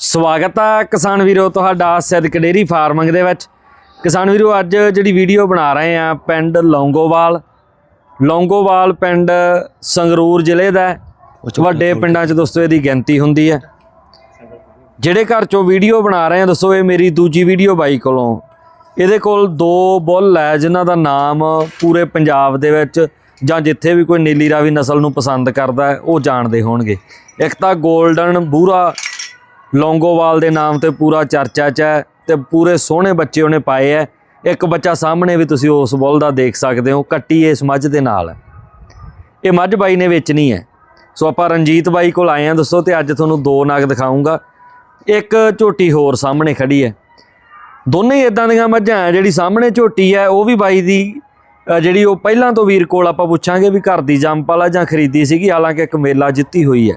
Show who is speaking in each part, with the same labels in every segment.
Speaker 1: ਸਵਾਗਤ ਹੈ ਕਿਸਾਨ ਵੀਰੋ ਤੁਹਾਡਾ ਸਿੱਧਕ ਡੇਰੀ ਫਾਰਮਿੰਗ ਦੇ ਵਿੱਚ। ਕਿਸਾਨ ਵੀਰੋ ਅੱਜ ਜਿਹੜੀ ਵੀਡੀਓ ਬਣਾ ਰਹੇ ਆ ਪਿੰਡ ਲੌਂਗੋਵਾਲ। ਲੌਂਗੋਵਾਲ ਪਿੰਡ ਸੰਗਰੂਰ ਜ਼ਿਲ੍ਹੇ ਦਾ। ਵੱਡੇ ਪਿੰਡਾਂ 'ਚ ਦੋਸਤੋ ਇਹਦੀ ਗਿਣਤੀ ਹੁੰਦੀ ਹੈ। ਜਿਹੜੇ ਘਰ 'ਚੋਂ ਵੀਡੀਓ ਬਣਾ ਰਹੇ ਆ ਦੱਸੋ ਇਹ ਮੇਰੀ ਦੂਜੀ ਵੀਡੀਓ ਬਾਈ ਕੋਲੋਂ। ਇਹਦੇ ਕੋਲ ਦੋ ਬੁੱਲ ਹੈ ਜਿਨ੍ਹਾਂ ਦਾ ਨਾਮ ਪੂਰੇ ਪੰਜਾਬ ਦੇ ਵਿੱਚ ਜਾਂ ਜਿੱਥੇ ਵੀ ਕੋਈ ਨੀਲੀ ਰਾਵੀ ਨਸਲ ਨੂੰ ਪਸੰਦ ਕਰਦਾ ਉਹ ਜਾਣਦੇ ਹੋਣਗੇ। ਇੱਕ ਤਾਂ 골ਡਨ ਬੂਰਾ ਲੌਂਗੋਵਾਲ ਦੇ ਨਾਮ ਤੇ ਪੂਰਾ ਚਰਚਾ 'ਚ ਹੈ ਤੇ ਪੂਰੇ ਸੋਹਣੇ ਬੱਚੇ ਉਹਨੇ ਪਾਏ ਐ ਇੱਕ ਬੱਚਾ ਸਾਹਮਣੇ ਵੀ ਤੁਸੀਂ ਉਸ ਬੁੱਲ ਦਾ ਦੇਖ ਸਕਦੇ ਹੋ, ਕੱਟੀ ਇਸ ਮੱਝ ਦੇ ਨਾਲ। ਹੈ ਇਹ ਮੱਝ ਬਾਈ ਨੇ ਵੇਚਣੀ ਹੈ। ਸੋ ਆਪਾਂ ਰਣਜੀਤ ਬਾਈ ਕੋਲ ਆਏ ਆ ਦੱਸੋ ਤੇ ਅੱਜ ਤੁਹਾਨੂੰ ਦੋ ਨਗ ਦਿਖਾਉਂਗਾ। ਇੱਕ ਝੋਟੀ ਹੋਰ ਸਾਹਮਣੇ ਖੜੀ ਹੈ। ਦੋਨੇ ਹੀ ਇਦਾਂ ਦੀਆਂ ਮੱਝਾਂ ਹੈ, ਜਿਹੜੀ ਸਾਹਮਣੇ ਝੋਟੀ ਹੈ, ਉਹ ਵੀ ਬਾਈ ਦੀ ਜਿਹੜੀ ਉਹ ਪਹਿਲਾਂ ਤੋਂ ਵੀਰ ਕੋਲ ਆਪਾਂ ਪੁੱਛਾਂਗੇ ਵੀ ਘਰ ਦੀ ਜੰਮ ਜੰਪਾਲਾ ਜਾਂ ਖਰੀਦੀ ਸੀਗੀ, ਹਾਲਾਂਕਿ ਇੱਕ ਮੇਲਾ ਜਿੱਤੀ ਹੋਈ ਹੈ।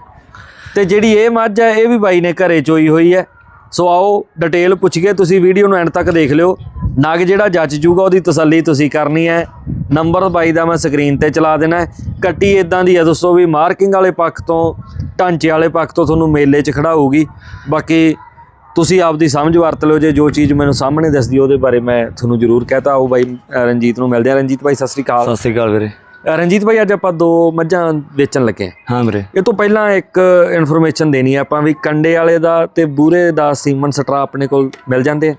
Speaker 1: ਤੇ ਜਿਹੜੀ ਇਹ ਮੱਝ ਹੈ, ਇਹ ਵੀ ਬਾਈ ਨੇ ਘਰੇ ਚੋਈ ਹੋਈ ਹੈ। ਸੋ ਆਓ ਡਿਟੇਲ ਪੁੱਛ ਕੇ ਤੁਸੀਂ ਵੀਡੀਓ ਨੂੰ ਐਂਡ ਤੱਕ ਦੇਖ ਲਿਓ। ਨਗ ਜਿਹੜਾ ਜੱਜ ਜੂਗਾ, ਉਹਦੀ ਤਸੱਲੀ ਤੁਸੀਂ ਕਰਨੀ ਹੈ। ਨੰਬਰ ਬਾਈ ਦਾ ਮੈਂ ਸਕਰੀਨ ਤੇ ਚਲਾ ਦੇਣਾ ਕੱਟੀ ਇਦਾਂ ਦੀ ਹੈ ਦੋਸਤੋ ਵੀ ਮਾਰਕਿੰਗ ਵਾਲੇ ਪੱਖ ਤੋਂ, ਢਾਂਚੇ ਵਾਲੇ ਪੱਖ ਤੋਂ ਤੁਹਾਨੂੰ ਮੇਲੇ 'ਚ ਖੜਾਊਗੀ। ਬਾਕੀ ਤੁਸੀਂ ਆਪਦੀ ਸਮਝ ਵਰਤ ਲਿਓ, ਜੇ ਜੋ ਚੀਜ਼ ਮੈਨੂੰ ਸਾਹਮਣੇ ਦੱਸਦੀ ਉਹਦੇ ਬਾਰੇ ਮੈਂ ਤੁਹਾਨੂੰ ਜ਼ਰੂਰ ਕਹਤਾ। ਉਹ ਬਾਈ ਰਣਜੀਤ ਨੂੰ ਮਿਲਦੇ ਆ ਰਣਜੀਤ ਬਾਈ, ਸਤਿ ਸ੍ਰੀ ਅਕਾਲ।
Speaker 2: ਸਤਿ ਸ੍ਰੀ ਅਕਾਲ ਵੀਰੇ।
Speaker 1: ਰਣਜੀਤ ਭਾਈ ਅੱਜ ਆਪਾਂ ਦੋ ਮੱਝਾਂ ਵੇਚਣ ਲੱਗੇ ਹਾਂ।
Speaker 2: ਹਾਂ ਵੀਰੇ।
Speaker 1: ਇਹ ਤੋਂ ਪਹਿਲਾਂ ਇੱਕ ਇਨਫੋਰਮੇਸ਼ਨ ਦੇਣੀ ਹੈ ਆਪਾਂ ਵੀ ਕੰਡੇ ਵਾਲੇ ਦਾ ਤੇ ਬੂਰੇ ਦਾ ਸੀਮਨ ਸਟਰਾ ਆਪਣੇ ਕੋਲ ਮਿਲ ਜਾਂਦੇ ਆ।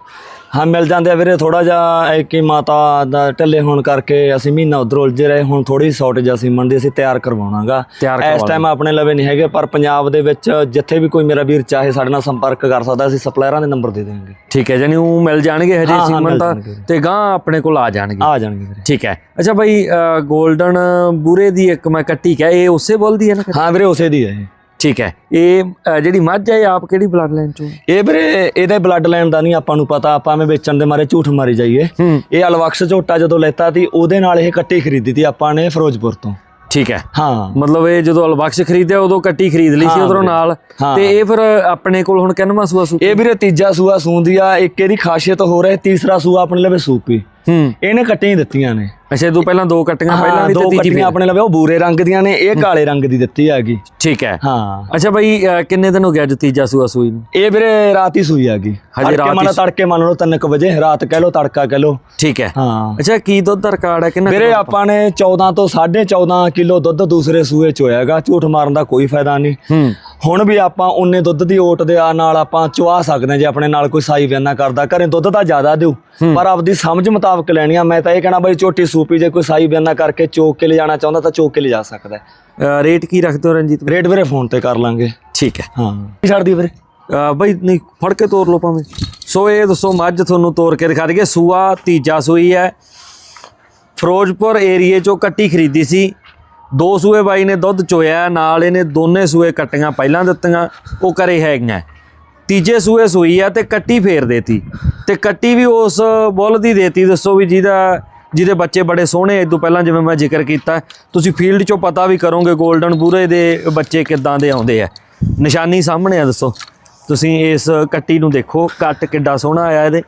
Speaker 2: ਹਾਂ ਮਿਲ ਜਾਂਦੇ ਆ ਵੀਰੇ ਥੋੜਾ ਜਿਹਾ ਇੱਕ ਹੀ ਮਾਤਾ ਦਾ ਢਿੱਲੇ ਹੋਣ ਕਰਕੇ ਅਸੀਂ ਮਹੀਨਾ ਉਧਰ ਉਲਝੇ ਰਹੇ ਹੁਣ ਥੋੜੀ ਸ਼ਾਰਟੇਜ ਅਸੀਂ ਮੰਡੀ ਅਸੀਂ ਤਿਆਰ ਕਰਵਾਉਣਾਗਾ।
Speaker 1: ਤਿਆਰ
Speaker 2: ਇਸ ਟਾਈਮ ਆਪਣੇ ਲਵੇ ਨਹੀਂ ਹੈਗੇ ਪਰ ਪੰਜਾਬ ਦੇ ਵਿੱਚ ਜਿੱਥੇ ਵੀ ਕੋਈ ਮੇਰਾ ਵੀਰ ਚਾਹੇ ਸਾਡੇ ਨਾਲ ਸੰਪਰਕ ਕਰ ਸਕਦਾ ਅਸੀਂ ਸਪਲਾਇਰਾਂ ਦੇ ਨੰਬਰ ਦੇ ਦੇਵਾਂਗੇ।
Speaker 1: ਠੀਕ ਹੈ ਜਾਨੀ ਉਹ ਮਿਲ ਜਾਣਗੇ ਹਜੇ ਸੀਮਨ ਤਾਂ ਗਾਂ ਆਪਣੇ ਕੋਲ ਆ ਜਾਣਗੇ।
Speaker 2: ਆ ਜਾਣਗੇ ਵੀਰੇ।
Speaker 1: ਠੀਕ ਹੈ। ਅੱਛਾ ਭਾਈ 골ਡਨ ਬੂਰੇ ਦੀ ਇੱਕ ਮੈਂ ਕੱਟੀ ਕਿਹਾ ਇਹ ਉਸੇ ਬੋਲਦੀ ਹੈ ਨਾ?
Speaker 2: ਹਾਂ ਵੀਰੇ ਉਸੇ ਦੀ ਹੈ।
Speaker 1: ਠੀਕ ਹੈ। ਇਹ ਅ, ਜਿਹੜੀ ਮੱਝ ਹੈ ਇਹ ਆਪ ਕਿਹੜੀ ਬਲੱਡ ਲਾਈਨ ਚੋਂ?
Speaker 2: ਇਹ ਵੀਰੇ ਇਹਦੇ ਬਲੱਡ ਲਾਈਨ ਦਾ ਨਹੀਂ ਆਪਾਂ ਨੂੰ ਪਤਾ ਆਪਾਂ ਐਵੇਂ ਵੇਚਣ ਦੇ ਮਾਰੇ ਝੂਠ ਮਾਰੀ ਜਾਈਏ।
Speaker 1: ਹੂੰ।
Speaker 2: ਇਹ ਅਲਵਕਸ ਝੋਟਾ ਜਦੋਂ ਲੈਤਾ ਸੀ ਉਹਦੇ ਨਾਲ ਇਹ ਕੱਟੀ ਖਰੀਦੀ ਤੀ ਆਪਾਂ ਨੇ ਫਿਰੋਜ਼ਪੁਰ ਤੋਂ।
Speaker 1: ਠੀਕ ਹੈ।
Speaker 2: ਹਾਂ।
Speaker 1: ਮਤਲਬ ਇਹ ਜਦੋਂ ਅਲਬਖਸ਼ ਖਰੀਦਿਆ ਉਦੋਂ ਕੱਟੀ ਖਰੀਦ ਲਈ ਸੀ
Speaker 2: ਹਾਂ
Speaker 1: ਉਧਰੋਂ
Speaker 2: ਵੀਰੇ।
Speaker 1: ਨਾਲ।
Speaker 2: ਹਾਂ।
Speaker 1: ਤੇ ਇਹ ਫਿਰ ਆਪਣੇ ਕੋਲ ਹੁਣ ਕਿੰਨਵਾਂ ਸੂਆ ਸੂ
Speaker 2: ਇਹ ਵੀਰੇ ਤੀਜਾ ਸੂਆ ਸੂੰਦੀ ਆ ਇੱਕ ਇਹਦੀ ਖਾਸੀਅਤ ਹੋ ਰਿਹਾ ਤੀਸਰਾ ਸੂਆ ਆਪਣੇ ਲਵੇ ਸੂਪੀ।
Speaker 1: ਹੂੰ।
Speaker 2: ਇਹਨੇ ਕੱਟੀਆਂ ਹੀ ਦਿੱਤੀਆਂ ਨੇ।
Speaker 1: ਅੱਛਾ ਇਹ ਤੋਂ ਪਹਿਲਾਂ ਦੋ ਕੱਟੀਆਂ ਪਹਿਲਾਂ
Speaker 2: ਦੋ
Speaker 1: ਤੇ ਤੀਜੀ
Speaker 2: ਕੱਟੀਆਂ
Speaker 1: ਫਿਰ?
Speaker 2: ਆਪਣੇ ਲਵੇ ਉਹ ਬੂਰੇ ਰੰਗ ਦੀਆਂ ਨੇ ਇਹ ਕਾਲੇ ਰੰਗ ਦੀ ਦਿੱਤੀ ਹੈਗੀ।
Speaker 1: ਠੀਕ ਹੈ।
Speaker 2: ਹਾਂ।
Speaker 1: ਅੱਛਾ ਭਾਈ ਅ, ਕਿੰਨੇ ਦਿਨ ਹੋ ਗਿਆ ਅੱਜ ਤੀਜਾ ਸੂਆ ਸੂਈ ਨੂੰ?
Speaker 2: ਇਹ ਵੀਰੇ ਰਾਤ ਹੀ ਸੂਈ ਹੈਗੀ।
Speaker 1: ਹਜੇ ਰਾਤ ਹੀ
Speaker 2: ਤੜਕੇ ਮੰਨ ਲਓ 3 ਵਜੇ ਰਾਤ ਕਹਿ ਲਓ ਤੜਕਾ ਕਹਿ ਲਓ।
Speaker 1: ਠੀਕ ਹੈ।
Speaker 2: ਹਾਂ।
Speaker 1: ਅੱਛਾ ਕੀ ਦੁੱਧ ਦਾ ਰਿਕਾਰਡ ਹੈ? ਕਿੰਨਾ
Speaker 2: ਵੀਰੇ? ਆਪਾਂ ਨੇ 14 ਤੋਂ 14.5 ਕਿਲੋ ਦੁੱਧ ਦੂਸਰੇ ਸੂਏ ਚ ਹੋਇਆਗਾ ਝੂਠ ਮਾਰਨ ਦਾ ਕੋਈ ਫਾਇਦਾ ਨਹੀਂ।
Speaker 1: ਹੂੰ।
Speaker 2: ਹੁਣ ਵੀ ਆਪਾਂ ਉਨੇ ਦੁੱਧ ਦੀ ਓਟ ਦੇ ਆ ਨਾਲ ਆਪਾਂ ਚੁਆ ਸਕਦੇ ਹਾਂ ਜੇ ਆਪਣੇ ਨਾਲ ਕੋਈ ਸਾਈ ਬਿਆਨਾ ਕਰਦਾ ਘਰੇ ਦੁੱਧ ਤਾਂ ਜ਼ਿਆਦਾ ਦਿਓ ਪਰ ਆਪਦੀ ਸਮਝ ਮੁਤਾਬਕ ਲੈਣੀ ਆ ਮੈਂ ਤਾਂ ਇਹ ਕਹਿਣਾ ਬਈ ਝੋਟੀ ਸੂਪੀ ਜੇ ਕੋਈ ਸਾਈ ਬਿਆਨਾ ਕਰਕੇ ਚੋਕ ਕੇ ਲਿਜਾਣਾ ਚਾਹੁੰਦਾ ਤਾਂ ਚੋਕ ਕੇ ਲਿਜਾ ਸਕਦਾ ਹੈ।
Speaker 1: ਰੇਟ ਕੀ ਰੱਖਦੇ ਹੋ ਰਣਜੀਤ
Speaker 2: ਰੇਟ ਵੀਰੇ ਫੋਨ ਤੇ ਕਰ ਲਾਂਗੇ।
Speaker 1: ਠੀਕ ਹੈ।
Speaker 2: ਹਾਂ। ਕੀ ਛੱਡਦੀ ਵੀਰੇ?
Speaker 1: ਅ, ਬਈ ਨਹੀਂ ਫੜ ਕੇ ਤੋਰ ਲਓ ਭਾਵੇਂ। ਸੋ ਇਹ ਦੱਸੋ ਮੱਝ ਤੁਹਾਨੂੰ ਤੋਰ ਕੇ ਦਿਖਾ ਦਈਏ। ਸੂਆ ਤੀਜਾ ਸੂਈ ਹੈ। ਫਿਰੋਜ਼ਪੁਰ ਏਰੀਏ ਚੋਂ ਕੱਟੀ ਖਰੀਦੀ ਸੀ। ਦੋ ਸੂਏ ਬਾਈ ਨੇ ਦੁੱਧ ਚੋਇਆ ਨਾਲ ਇਹਨੇ ਦੋਨੇ ਸੂਏ ਕੱਟੀਆਂ ਪਹਿਲਾਂ ਦਿੱਤੀਆਂ ਉਹ ਕਰੇ ਹੈਗੀਆਂ। ਤੀਜੇ ਸੂਏ ਸੂਈ ਆ ਤੇ ਕੱਟੀ ਫੇਰ ਦੇਤੀ। ਤੇ ਕੱਟੀ ਵੀ ਉਸ ਬੁੱਲ ਦੀ ਦੇਤੀ ਦੱਸੋ ਵੀ ਜਿਹਦਾ ਜਿਹਦੇ ਬੱਚੇ ਬੜੇ ਸੋਹਣੇ ਇਦੋਂ ਪਹਿਲਾਂ ਜਿਵੇਂ ਮੈਂ ਜ਼ਿਕਰ ਕੀਤਾ, ਤੁਸੀਂ ਫੀਲਡ ਚੋਂ ਪਤਾ ਵੀ ਕਰੋਗੇ 골ਡਨ ਬੂਰੇ ਦੇ ਬੱਚੇ ਕਿੱਦਾਂ ਦੇ ਆਉਂਦੇ ਆ। ਨਿਸ਼ਾਨੀ ਸਾਹਮਣੇ ਆ, ਦੱਸੋ। ਤੁਸੀਂ ਇਸ ਕੱਟੀ ਨੂੰ ਦੇਖੋ, ਕੱਟ ਕਿੱਡਾ ਸੋਹਣਾ ਆਇਆ ਇਹਦੇ।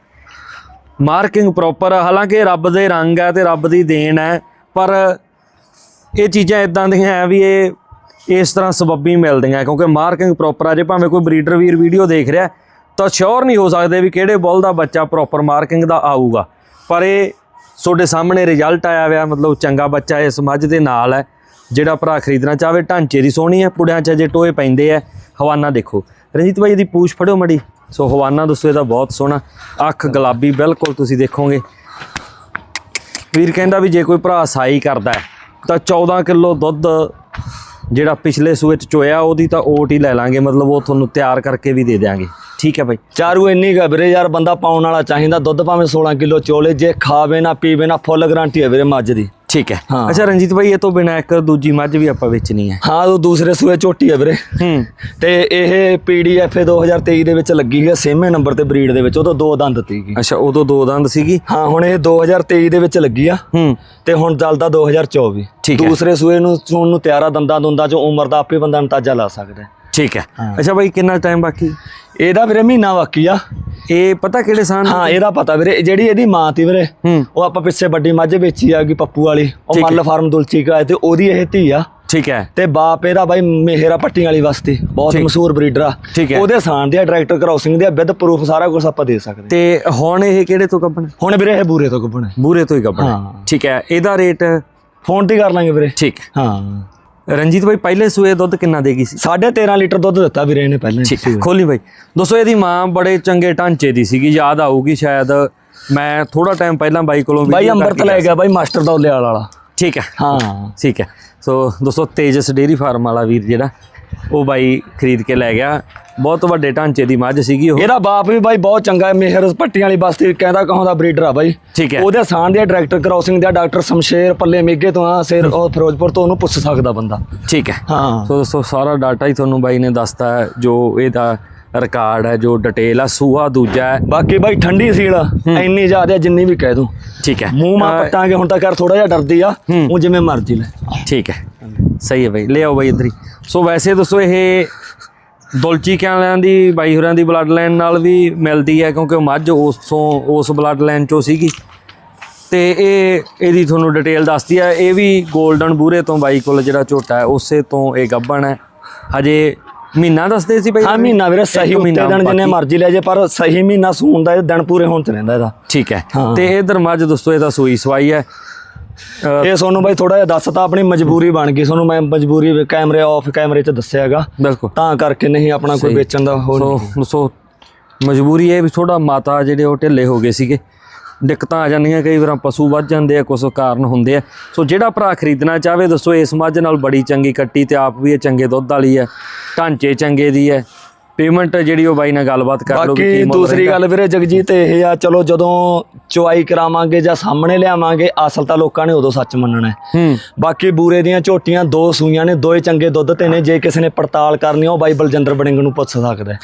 Speaker 1: ਮਾਰਕਿੰਗ ਪ੍ਰੋਪਰ ਹਾਲਾਂਕਿ ਰੱਬ ਦੇ ਰੰਗ ਹੈ ਤੇ ਰੱਬ ਦੀ ਦੇਣ ਹੈ ਪਰ ਇਹ ਚੀਜ਼ਾਂ ਇਦਾਂ ਦੀਆਂ ਹੈ ਵੀ ਇਹ ਇਸ ਤਰ੍ਹਾਂ ਸਬੱਬੀ ਮਿਲਦੀਆਂ, ਕਿਉਂਕਿ ਮਾਰਕਿੰਗ ਪ੍ਰੋਪਰ ਆ, ਜੇ ਭਾਵੇਂ ਕੋਈ ਬਰੀਡਰ ਵੀਰ ਵੀਡੀਓ ਦੇਖ ਰਿਹਾ, ਤਾਂ ਸ਼ੋਰ ਨਹੀਂ ਹੋ ਸਕਦੇ ਵੀ ਕਿਹੜੇ ਬੁੱਲ ਦਾ ਬੱਚਾ ਪ੍ਰੋਪਰ ਮਾਰਕਿੰਗ ਦਾ ਆਊਗਾ। ਪਰ ਇਹ ਤੁਹਾਡੇ ਸਾਹਮਣੇ ਰਿਜ਼ਲਟ ਆਇਆ ਹੋਇਆ, ਮਤਲਬ ਚੰਗਾ ਬੱਚਾ ਇਸ ਮੱਝ ਦੇ ਨਾਲ ਹੈ, ਜਿਹੜਾ ਭਰਾ ਖਰੀਦਣਾ ਚਾਹਵੇ, ਢਾਂਚੇ ਦੀ ਸੋਹਣੀ ਹੈ, ਪੁੜਿਆਂ 'ਚ ਜੇ ਟੋਏ ਪੈਂਦੇ ਆ ਹਵਾਨਾ ਦੇਖੋ। ਰਣਜੀਤ ਭਾਈ ਇਹਦੀ ਪੂਛ ਫੜਿਓ ਮੜੀ। ਸੋ ਹਵਾਨਾ ਦੱਸੋ, ਇਹਦਾ ਬਹੁਤ ਸੋਹਣਾ, ਅੱਖ ਗੁਲਾਬੀ, ਬਿਲਕੁਲ ਤੁਸੀਂ ਦੇਖੋਗੇ। ਵੀਰ ਕਹਿੰਦਾ ਵੀ ਜੇ ਕੋਈ ਭਰਾ ਸਾਈ ਕਰਦਾ ਤਾਂ 14 ਕਿਲੋ ਦੁੱਧ ਜਿਹੜਾ ਪਿਛਲੇ ਸੂਏ ਚ ਚੋਇਆ, ਉਹਦੀ ਤਾਂ ਓਟ ਹੀ ਲੈ ਲਾਂਗੇ, ਮਤਲਬ ਉਹ ਤੁਹਾਨੂੰ ਤਿਆਰ ਕਰਕੇ ਵੀ ਦੇ ਦਿਆਂਗੇ। ਠੀਕ ਹੈ ਭਾਈ
Speaker 2: ਚਾਰੂ ਇੰਨੀ ਵੀਰੇ ਯਾਰ ਬੰਦਾ ਪਾਉਣ ਵਾਲਾ ਚਾਹੀਦਾ। ਦੁੱਧ ਭਾਵੇਂ 16 ਕਿਲੋ ਚੋਲੇ ਜੇ ਖਾਵੇ ਨਾ ਪੀਵੇ ਨਾ ਫੁੱਲ ਗਾਰੰਟੀ ਹੈ ਵੀਰੇ ਮੱਝ ਦੀ।
Speaker 1: ਠੀਕ ਹੈ।
Speaker 2: ਹਾਂ।
Speaker 1: ਅੱਛਾ ਰਣਜੀਤ ਭਾਈ ਇਹ ਤੋਂ ਬਿਨਾ ਇੱਕ ਦੂਜੀ ਮੱਝ ਵੀ ਆਪਾਂ ਵੇਚਣੀ ਹੈ।
Speaker 2: ਹਾਂ ਉਹ ਦੂਸਰੇ ਸੂਏ ਝੋਟੀ ਹੈ ਵੀਰੇ।
Speaker 1: ਹੂੰ।
Speaker 2: ਤੇ ਇਹ ਪੀਡੀਐਫ 2023 ਦੇ ਵਿੱਚ ਲੱਗੀ ਹੈ ਸੇਮੇ ਨੰਬਰ ਤੇ ਬਰੀਡ ਦੇ ਵਿੱਚ। ਉਦੋਂ ਦੋ ਦੰਦ ਤੀਗੀ
Speaker 1: ਅੱਛਾ ਉਦੋਂ ਦੋ ਦੰਦ ਸੀਗੀ?
Speaker 2: ਹਾਂ ਹੁਣ ਇਹ 2023 ਦੇ ਵਿੱਚ ਲੱਗੀ ਆ।
Speaker 1: ਹੂੰ।
Speaker 2: ਤੇ ਹੁਣ ਚੱਲਦਾ 2024
Speaker 1: ਠੀਕ ਹੈ।
Speaker 2: ਦੂਸਰੇ ਸੂਏ ਨੂੰ ਸੂਣ ਨੂੰ ਤਿਆਰਾ ਦੰਦਾਂ ਦੁੰਦਾਂ ਚੋਂ ਉਮਰ ਦਾ ਆਪੇ ਬੰਦਾ ਅੰਦਾਜ਼ਾ ਲਾ ਸਕਦਾ।
Speaker 1: ਠੀਕ ਹੈ।
Speaker 2: ਹਾਂ।
Speaker 1: ਅੱਛਾ ਭਾਈ ਕਿੰਨਾ ਟਾਈਮ ਬਾਕੀ?
Speaker 2: ਇਹਦਾ ਵੀਰੇ ਮਹੀਨਾ ਬਾਕੀ ਆ।
Speaker 1: ਇਹ ਪਤਾ ਕਿਹੜੇ ਸਾਨ
Speaker 2: ਹਾਂ ਇਹਦਾ ਪਤਾ ਵੀਰੇ। ਜਿਹੜੀ ਇਹਦੀ ਮਾਂ ਤੀ ਵੀਰੇ
Speaker 1: ਹੂੰ।
Speaker 2: ਉਹ ਆਪਾਂ ਪਿੱਛੇ ਵੱਡੀ ਮੱਝ ਵੇਚੀ ਆ ਗਈ ਪੱਪੂ ਵਾਲੀ। ਉਹ
Speaker 1: ਠੀਕ ਹੈ।
Speaker 2: ਮੱਲ ਫਾਰਮ ਦੁਲਚੀ ਕਾ ਤੇ ਉਹਦੀ ਇਹ ਧੀ ਆ।
Speaker 1: ਠੀਕ ਹੈ।
Speaker 2: ਤੇ ਬਾਪ ਇਹਦਾ ਬਾਈ ਮੇਹਰਾ ਪੱਟੀਆਂ ਵਾਲੀ ਵਸਤੀ ਬਹੁਤ
Speaker 1: ਠੀਕ।
Speaker 2: ਮਸ਼ਹੂਰ ਬਰੀਡਰ ਆ।
Speaker 1: ਠੀਕ ਹੈ।
Speaker 2: ਉਹਦੇ ਸਾਨ ਦੀ ਡਾਇਰੈਕਟਰ ਕ੍ਰਾਸਿੰਗ ਦੀ ਵਿਦ ਪ੍ਰੂਫ ਸਾਰਾ ਕੁਝ ਆਪਾਂ ਦੇ ਸਕਦੇ
Speaker 1: ਤੇ ਹੁਣ ਇਹ ਕਿਹੜੇ ਤੋਂ ਕੱਪਣ?
Speaker 2: ਹੁਣ ਵੀਰੇ ਇਹ ਬੂਰੇ ਤੋਂ ਕੱਪਣ।
Speaker 1: ਬੂਰੇ ਤੋਂ ਹੀ ਕੱਪਣ।
Speaker 2: ਹਾਂ।
Speaker 1: ਠੀਕ ਹੈ। ਇਹਦਾ ਰੇਟ
Speaker 2: ਫੋਨ ਤੇ ਕਰ ਲਾਂਗੇ ਵੀਰੇ।
Speaker 1: ਠੀਕ। ਹੈ
Speaker 2: ਹਾਂ।
Speaker 1: ਰਣਜੀਤ ਭਾਈ ਪਹਿਲੇ ਸੂਏ ਦੁੱਧ ਕਿੰਨਾ ਦੇਗੀ ਸੀ?
Speaker 2: 13.5 ਲੀਟਰ ਦੁੱਧ ਦਿੱਤਾ ਵੀਰੇ ਇਹਨੇ ਪਹਿਲਾਂ
Speaker 1: ਠੀਕ ਹੈ ਖੋਲੀ ਭਾਈ ਦੋਸਤੋ ਇਹਦੀ ਮਾਂ ਬੜੇ ਚੰਗੇ ਢਾਂਚੇ ਦੀ ਸੀਗੀ ਯਾਦ ਆਊਗੀ ਸ਼ਾਇਦ। ਮੈਂ ਥੋੜਾ ਟਾਈਮ ਪਹਿਲਾਂ ਬਾਈ ਕੋਲੋਂ
Speaker 2: ਬਾਈ ਅੰਮ੍ਰਿਤ ਲੈ ਗਿਆ ਬਾਈ ਮਾਸਟਰ ਦੌਲੇ ਵਾਲਾ।
Speaker 1: ਠੀਕ ਹੈ।
Speaker 2: ਹਾਂ।
Speaker 1: ਠੀਕ ਹੈ। ਸੋ ਦੋਸਤੋ ਤੇਜਸ ਡੇਰੀ ਫਾਰਮ ਵਾਲਾ ਵੀਰ ਜਿਹੜਾ ਉਹ ਬਾਈ ਖਰੀਦ ਕੇ ਲੈ ਗਿਆ। ਬਹੁਤ ਵੱਡੇ ਢਾਂਚੇ ਦੀ ਮੱਝ ਸੀਗੀ ਉਹ।
Speaker 2: ਇਹਦਾ ਬਾਪ ਵੀ ਬਾਈ ਬਹੁਤ ਚੰਗਾ ਹੈ ਮੇਹਰ ਪੱਟੀਆਂ ਵਾਲੀ ਬਸਤੀ ਕਹਿੰਦਾ ਕਹੋਂ ਦਾ ਬਰੀਡਰ ਆ ਬਾਈ।
Speaker 1: ਠੀਕ ਹੈ।
Speaker 2: ਉਹਦੇ ਸਾਨ ਦੇ ਡਾਇਰੈਕਟਰ ਕ੍ਰਾਸਿੰਗ ਦਾ ਡਾਕਟਰ ਸ਼ਮਸ਼ੇਰ ਪੱਲੇ ਮੇਗੇ ਤੋਂ ਆ ਸਿਰ ਉਹ ਫਿਰੋਜ਼ਪੁਰ ਤੋਂ ਉਹਨੂੰ ਪੁੱਛ ਸਕਦਾ ਬੰਦਾ।
Speaker 1: ਠੀਕ ਹੈ।
Speaker 2: ਹਾਂ।
Speaker 1: ਸੋ ਦੋਸਤੋ ਸਾਰਾ ਡਾਟਾ ਹੀ ਤੁਹਾਨੂੰ ਬਾਈ ਨੇ ਦੱਸਤਾ ਹੈ ਜੋ ਇਹਦਾ ਰਿਕਾਰਡ ਹੈ ਜੋ ਡਿਟੇਲ ਹੈ ਸੂਆ ਦੂਜਾ ਹੈ।
Speaker 2: ਬਾਕੀ ਬਾਈ ਠੰਡੀ ਸੀਲ ਇੰਨੀ ਜ਼ਿਆਦਾ ਜਿੰਨੀ ਵੀ ਕਹਿ ਦੂੰ।
Speaker 1: ਠੀਕ ਹੈ।
Speaker 2: ਮੂੰਹ ਮਾ ਪੱਟਾਂਗੇ ਹੁਣ ਤਾਂ ਕਰ ਥੋੜਾ ਜਿਹਾ ਡਰਦੀ ਆ। ਉਹ ਜਿਵੇਂ ਮਰਜ਼ੀ ਲੈ।
Speaker 1: ਠੀਕ ਹੈ। ਸਹੀ ਹੈ ਬਾਈ ਲੈ ਆਓ ਬਾਈ ਇੱਧਰ ਹੀ। ਸੋ ਵੈਸੇ ਦੋਸਤੋ ਇਹ ਦੁਲਚੀ ਕਿਆਲਿਆਂ ਦੀ ਬਾਈ ਹੋਰਾਂ ਦੀ ਬਲੱਡ ਲਾਈਨ ਨਾਲ ਵੀ ਮਿਲਦੀ ਹੈ ਕਿਉਂਕਿ ਮੱਝ ਉਸੋਂ ਉਸ ਬਲੱਡ ਲਾਈਨ ਚੋਂ ਸੀਗੀ। ਤੇ ਇਹ ਇਹਦੀ ਤੁਹਾਨੂੰ ਡਿਟੇਲ ਦੱਸਦੀ ਹੈ। ਇਹ ਵੀ 골ਡਨ ਬੂਰੇ ਤੋਂ ਬਾਈ ਕੋਲ ਜਿਹੜਾ ਝੋਟਾ ਹੈ ਉਸੇ ਤੋਂ ਇਹ ਗੱਭਣ ਹੈ। ਹਜੇ ਮਹੀਨਾ ਦੱਸਦੇ ਸੀ ਬਾਈ
Speaker 2: ਹਾਂ ਮਹੀਨਾ ਵੀਰੇ ਸਹੀ
Speaker 1: ਮਹੀਨਾ
Speaker 2: ਦਿਨ ਜਿੰਨੇ। ਮਰਜ਼ੀ ਲੈ ਜੇ ਪਰ ਸਹੀ ਮਹੀਨਾ ਸੂਣ ਦਾ ਇਹ ਦਿਨ ਪੂਰੇ ਹੋਣ ਚ ਰਹਿੰਦਾ ਇਹਦਾ।
Speaker 1: ਠੀਕ ਹੈ। ਤੇ ਇਧਰ ਮੱਝ ਦੋਸਤੋ ਇਹਦਾ ਸੂਈ ਸਵਾਈ ਹੈ।
Speaker 2: ਇਹ ਤੁਹਾਨੂੰ ਬਾਈ ਥੋੜਾ ਜਿਹਾ ਦੱਸਤਾ ਆਪਣੀ ਮਜਬੂਰੀ ਬਣ ਗਈ। ਤੁਹਾਨੂੰ ਮੈਂ ਮਜਬੂਰੀ ਕੈਮਰੇ ਆਫ ਕੈਮਰੇ 'ਚ ਦੱਸਿਆਗਾ।
Speaker 1: ਬਿਲਕੁਲ।
Speaker 2: ਤਾਂ ਕਰਕੇ ਨਹੀਂ ਆਪਣਾ ਕੋਈ। ਵੇਚਣ ਦਾ ਹੋ
Speaker 1: ਸੋ ਸੋ ਮਜਬੂਰੀ ਇਹ ਵੀ ਥੋੜਾ ਮਾਤਾ ਜਿਹੜੇ ਉਹ ਢਿੱਲੇ ਹੋ ਗਏ ਸੀਗੇ। ਦਿੱਕਤਾਂ ਆ ਜਾਂਦੀਆਂ ਕਈ ਵਾਰ ਪਸ਼ੂ ਵੱਧ ਜਾਂਦੇ ਆ ਕੁਝ ਕਾਰਨ ਹੁੰਦੇ ਆ। ਸੋ ਜਿਹੜਾ ਭਰਾ ਖਰੀਦਣਾ ਚਾਹਵੇ ਦੱਸੋ ਇਸ ਮੱਝ ਨਾਲ ਬੜੀ ਚੰਗੀ ਕੱਟੀ ਤੇ ਆਪ ਵੀ ਇਹ ਚੰਗੇ ਦੁੱਧ ਵਾਲੀ ਹੈ ਢਾਂਚੇ ਚੰਗੇ ਦੀ ਹੈ ਪੇਮੈਂਟ ਜਿਹੜੀ ਉਹ ਬਾਈ ਨਾਲ ਗੱਲਬਾਤ ਕਰ ਲਓ
Speaker 2: ਬਾਕੀ ਦੂਸਰੀ। ਗੱਲ ਵੀਰੇ ਜਗਜੀਤ ਇਹ ਆ ਚਲੋ ਜਦੋਂ ਚੁਆਈ ਕਰਾਵਾਂਗੇ ਜਾਂ ਸਾਹਮਣੇ ਲਿਆਵਾਂਗੇ ਅਸਲ ਤਾਂ ਲੋਕਾਂ ਨੇ ਉਦੋਂ ਸੱਚ ਮੰਨਣਾ ਹੈ। ਬਾਕੀ ਬੂਰੇ ਦੀਆਂ ਝੋਟੀਆਂ ਦੋ ਸੂਈਆਂ ਨੇ ਦੋਏ ਚੰਗੇ ਦੁੱਧ ਤੇ ਨੇ ਜੇ ਕਿਸੇ ਨੇ ਪੜਤਾਲ ਕਰਨੀ ਉਹ ਬਾਈ ਬਲਜਿੰਦਰ ਬੜਿੰਗ ਨੂੰ ਪੁੱਛ ਸਕਦਾ ਹੈ।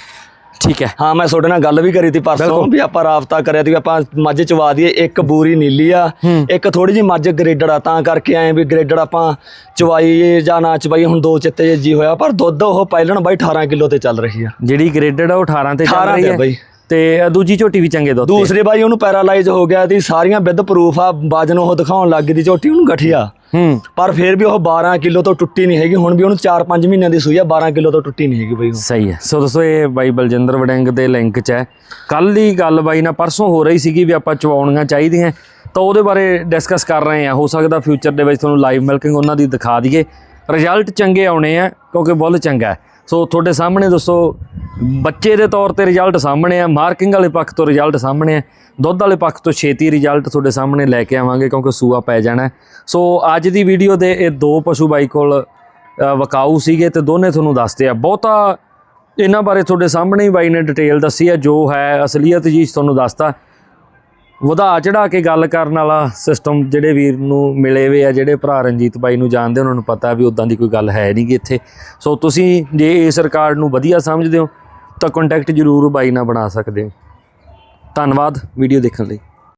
Speaker 1: ਠੀਕ ਹੈ।
Speaker 2: ਹਾਂ ਮੈਂ ਤੁਹਾਡੇ ਨਾਲ ਗੱਲ ਵੀ ਕਰੀ ਤੀ ਪਰਸੋਂ ਵੀ ਆਪਾਂ ਰਾਬਤਾ ਕਰਿਆ ਵੀ ਆਪਾਂ ਮੱਝ ਚਵਾ ਦਈਏ ਇੱਕ ਬੂਰੀ ਨੀਲੀ ਆ ਇੱਕ ਥੋੜੀ ਜੀ ਮੱਝ ਗ੍ਰੇਡਡ ਆ ਤਾਂ ਕਰਕੇ ਆਏ ਵੀ ਗ੍ਰੇਡਡ ਆਪਾਂ ਚਵਾਈਏ ਜਾਂ ਨਾ ਚਵਾਈਏ ਹੁਣ ਦੋ ਚਿੱਤੇ ਜੀ ਹੋਇਆ ਪਰ ਦੁੱਧ ਉਹ ਪਹਿਲਣ ਬਾਈ 18 ਕਿਲੋ ਤੇ ਚੱਲ ਰਹੀ ਆ।
Speaker 1: ਜਿਹੜੀ ਗ੍ਰੇਡਡ ਆ ਉਹ 18 ਤੇ ਚੱਲ
Speaker 2: 18
Speaker 1: ਰਹੀ ਹੈ।
Speaker 2: ਬਾਈ।
Speaker 1: ਤੇ ਦੂਜੀ ਝੋਟੀ ਵੀ ਚੰਗੇ ਦੁੱਧ
Speaker 2: ਦੂਸਰੇ ਬਾਈ ਉਹਨੂੰ ਪੈਰਾਲਾਈਜ਼ ਹੋ ਗਿਆ ਤੀ ਸਾਰੀਆਂ ਵਿਦ ਪ੍ਰੂਫ ਆ ਵਜਨ ਉਹ ਦਿਖਾਉਣ ਲੱਗ ਗਈ ਤੀ ਝੋਟੀ ਉਹਨੂੰ ਗਠੀਆ।
Speaker 1: ਹੂੰ।
Speaker 2: ਪਰ ਫਿਰ ਵੀ ਉਹ 12 ਕਿਲੋ ਤੋਂ ਟੁੱਟੀ ਨਹੀਂ ਹੈਗੀ ਹੁਣ ਵੀ ਉਹਨੂੰ 4-5 ਮਹੀਨਿਆਂ ਦੀ ਸੂਈ ਆ 12 ਕਿਲੋ ਤੋਂ ਟੁੱਟੀ ਨਹੀਂ ਹੈਗੀ ਬਾਈ।
Speaker 1: ਸਹੀ ਹੈ। ਸੋ ਦੋਸਤੋ ਇਹ ਬਾਈ ਬਲਜਿੰਦਰ ਵੜਿੰਗ ਦੇ ਲਿੰਕ 'ਚ ਹੈ। ਕੱਲ ਦੀ ਗੱਲ ਬਾਈ ਨਾਲ ਪਰਸੋਂ ਹੋ ਰਹੀ ਸੀਗੀ ਵੀ ਆਪਾਂ ਚਵਾਉਣੀਆਂ ਚਾਹੀਦੀਆਂ। ਤਾਂ ਉਹਦੇ ਬਾਰੇ ਡਿਸਕਸ ਕਰ ਰਹੇ ਹਾਂ। ਹੋ ਸਕਦਾ ਫਿਊਚਰ ਦੇ ਵਿੱਚ ਤੁਹਾਨੂੰ ਲਾਈਵ ਮਿਲਕਿੰਗ ਉਹਨਾਂ ਦੀ ਦਿਖਾ ਦਈਏ। ਰਿਜ਼ਲਟ ਚੰਗੇ ਆਉਣੇ ਆ ਕਿਉਂਕਿ ਬੁੱਲ ਚੰਗਾ ਹੈ। ਸੋ ਤੁਹਾਡੇ ਸਾਹਮਣੇ ਦੋਸਤੋ ਬੱਚੇ ਦੇ ਤੌਰ ਤੇ ਰਿਜ਼ਲਟ ਸਾਹਮਣੇ ਆ ਮਾਰਕਿੰਗ ਵਾਲੇ ਪੱਖ ਤੋਂ ਰਿਜ਼ਲਟ ਸਾਹਮਣੇ ਆ, ਦੁੱਧ ਵਾਲੇ ਪੱਖ ਤੋਂ ਛੇਤੀ ਰਿਜ਼ਲਟ ਤੁਹਾਡੇ ਸਾਹਮਣੇ ਲੈ ਕੇ ਆਵਾਂਗੇ ਕਿਉਂਕਿ ਸੂਆ ਪੈ ਜਾਣਾ ਸੋ ਅੱਜ ਦੀ ਵੀਡੀਓ ਦੇ ਇਹ ਦੋ ਪਸ਼ੂ ਬਾਈ ਕੋਲ ਵਕਾਊ ਸੀਗੇ ਤੇ ਦੋਨੇ ਤੁਹਾਨੂੰ ਦੱਸਦੇ ਆ। ਬਹੁਤਾ ਇਹਨਾਂ ਬਾਰੇ ਤੁਹਾਡੇ ਸਾਹਮਣੇ ਹੀ ਬਾਈ ਨੇ ਡਿਟੇਲ ਦੱਸੀ ਹੈ ਜੋ ਹੈ ਅਸਲੀਅਤ ਜੀ ਤੁਹਾਨੂੰ ਦੱਸਤਾ। ਵਧਾ ਚੜਾ ਕੇ ਗੱਲ ਕਰਨ ਵਾਲਾ ਸਿਸਟਮ ਜਿਹੜੇ ਵੀਰ ਨੂੰ ਮਿਲੇ ਵੇ ਆ, ਜਿਹੜੇ ਭਰਾ ਰਣਜੀਤ ਬਾਈ ਨੂੰ ਜਾਣਦੇ ਉਹਨਾਂ ਨੂੰ ਪਤਾ ਵੀ ਉਦਾਂ ਦੀ ਕੋਈ ਗੱਲ ਹੈ ਨਹੀਂ ਗੀ ਇੱਥੇ। ਸੋ ਤੁਸੀਂ ਜੇ ਇਸ ਰਿਕਾਰਡ ਨੂੰ ਵਧੀਆ ਸਮਝਦੇ ਹੋ, ਤਾਂ ਕੰਟੈਕਟ ਜ਼ਰੂਰ ਬਾਈ ਨਾਲ ਬਣਾ ਸਕਦੇ ਹੋ। ਧੰਨਵਾਦ ਵੀਡੀਓ ਦੇਖਣ ਲਈ।